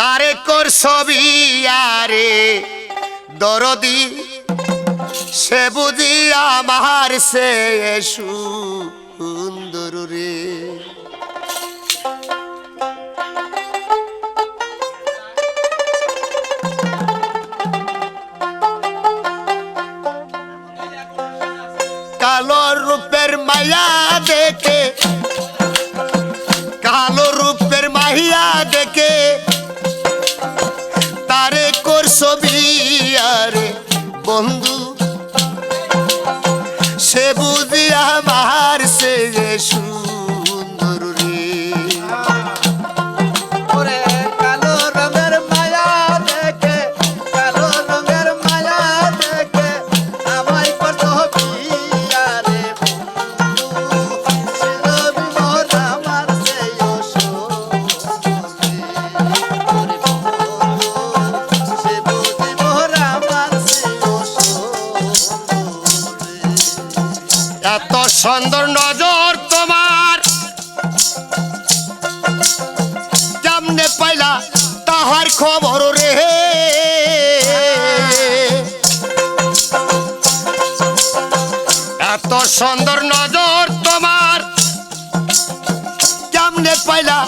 তারে কর ছবি আরে দরদি, সে বুঝি আমার সে সুন্দর রে। কালো রূপের মায়া দেখে সে বুঝি আমার সে সুন্দর খবর রে। এত সুন্দর নজর তোমার। কেমনে পাইলা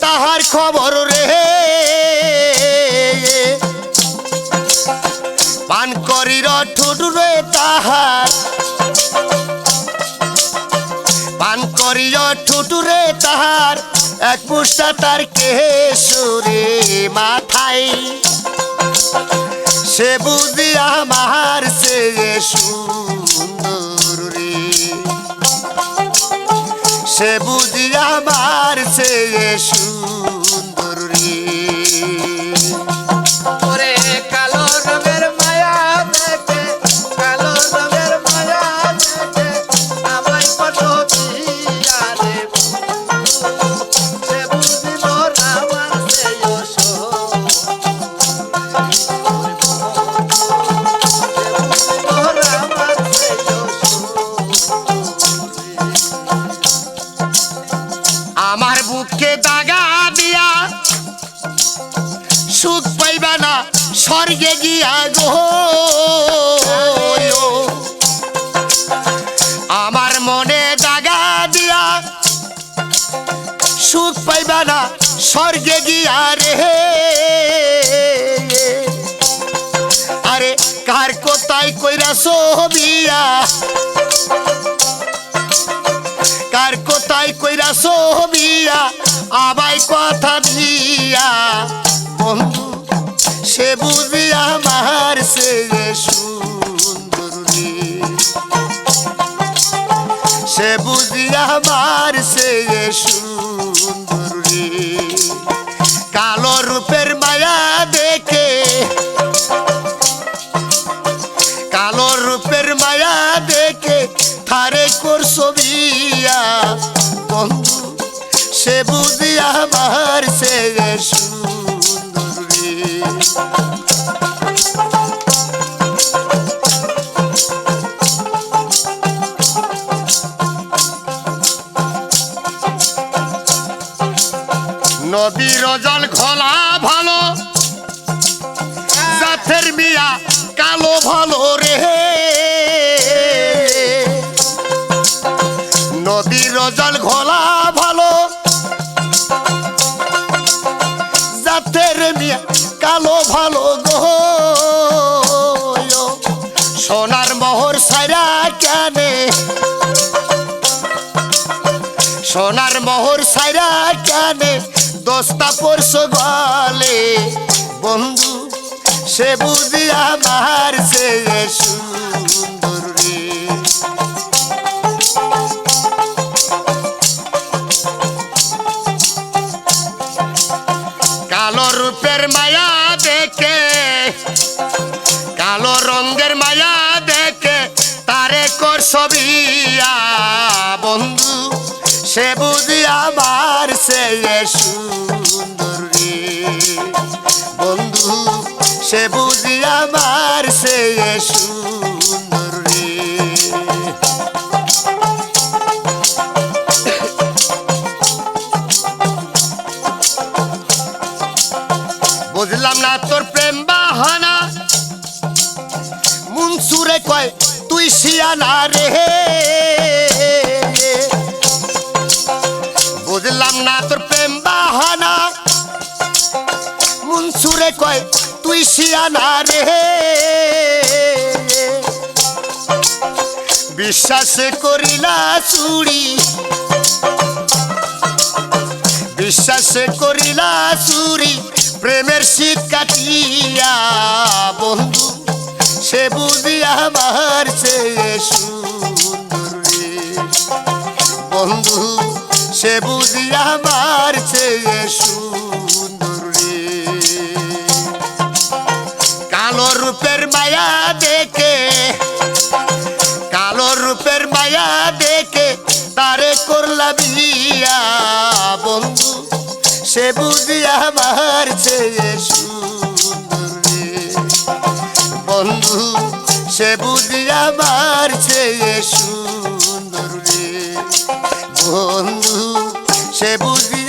তাহার খবর রে। পান করির ঠুটুরে তাহার। পান করিয় ঠুটুরে তাহার। এক মুষ্টা তার কেশরে মাথায় সে বুঝি আমার সে সুন্দর রে। সে বুঝি আমার সে সুন্দর স্বর্গে গিয়া গো আমার মনে দাগা দিয়া সুখ পাইবা না, স্বর্গে গিয়া রে। আরে কার কোথায় কইরা ছবিয়া কার কোথায় কইরা ছবিয়া আবাই কথা দিয়া। বুঝি আমার সে সুন্দরী সে বুঝি আমার সে সুন্দর নদীর জল খোলা ভালো, জাতের মিয়া কালো ভালো রে। নদীর জল ঘোলা ভালো, জাতের মিয়া কালো ভালো গো। সোনার মোহর সাইরা কেনে, সোনার মোহর সাইরা কেনে দোস্তা পরশ গলে। বন্ধু, সে বুঝি আমার সে সুন্দর রে। কালো রূপের মায়া দেখে, কালো রঙের মায়া দেখে তারে কর ছবিয়া বন্ধু, সে বুঝি আমার সে সুন্দর রে বন্ধু, সে বুঝি আমার সে সুন্দর রে বুঝলাম না তোর প্রেম বাহানা। মুন সুরে কয়, তুই শিয়ানা রে। তুই শিয়ানা রে। বিশ্বাস করিলা চুড়ি বিশ্বাস করিলা চুরি। প্রেমের শীত কাটিয়া, বন্ধু, সে বুঝি আমার চেয়ে বন্ধু, সে বুঝি আমার চেয়ে সুন্দর দেখে, কালো রূপের মায়া দেখে, তারে করলা বিয়া বন্ধু। সে বুঝি আমার বন্ধু, সে বুঝি আমার চেয়ে সুন্দর বন্ধু, সে বুঝি